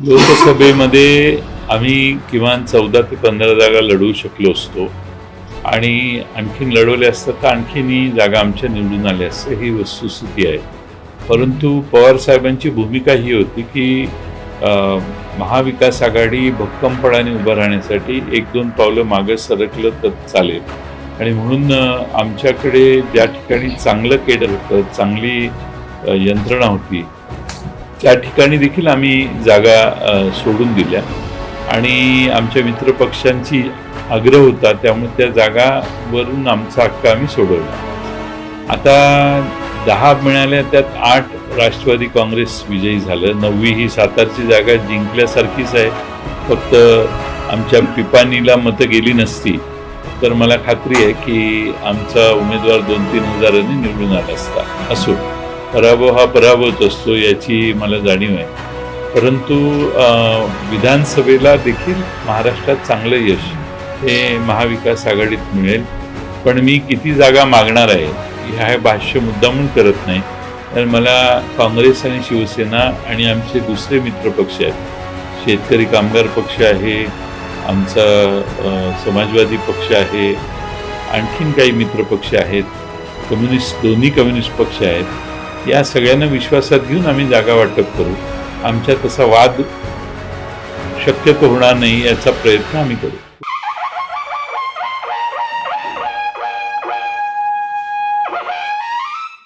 लोकसभेमध्ये आम्ही किमान चौदा ते पंधरा जागा लढवू शकलो असतो. आणि आणखीन लढवले असतात तर आणखीनही जागा आमच्या निवडून आल्या असते ही वस्तुस्थिती आहे. परंतु पवार साहेबांची भूमिका ही होती की महाविकास आघाडी भक्कमपणाने उभं राहण्यासाठी एक दोन पावलं मागं सरकलं तर चालेल. आणि म्हणून आमच्याकडे ज्या ठिकाणी चांगलं केडर होतं चांगली यंत्रणा होती त्या ठिकाणी देखील आम्ही जागा सोडून दिल्या. आणि आमच्या मित्रपक्षांची आग्रह होता त्यामुळे त्या जागावरून आमचा हक्क आम्ही सोडवला. आता दहा मिळाल्या त्यात आठ राष्ट्रवादी काँग्रेस विजयी झालं. नववी ही सातारची जागा जिंकल्यासारखीच आहे. फक्त आमच्या पिपानीला मतं गेली नसती. तर मला खात्री आहे की आमचा उमेदवार दोन तीन हजारांनी निवडून आला असता. असो. पराभव हा पराभवच असतो याची मला जाणीव आहे. परंतु विधानसभेला देखील महाराष्ट्रात चांगलं यश हे महाविकास आघाडीत मिळेल. पण मी किती जागा मागणार आहे ह्या हे भाष्य मुद्दामून करत नाही. तर मला काँग्रेस आणि शिवसेना आणि आमचे दुसरे मित्रपक्ष आहेत. शेतकरी कामगार पक्ष आहे आमचा समाजवादी पक्ष आहे आणखीन काही मित्रपक्ष आहेत. कम्युनिस्ट दोन्ही कम्युनिस्ट पक्ष आहेत. या सगळ्यांना विश्वासात घेऊन आम्ही जागा वाटप करू. आमच्या तसा वाद शक्यतो होणार नाही याचा प्रयत्न आम्ही करू.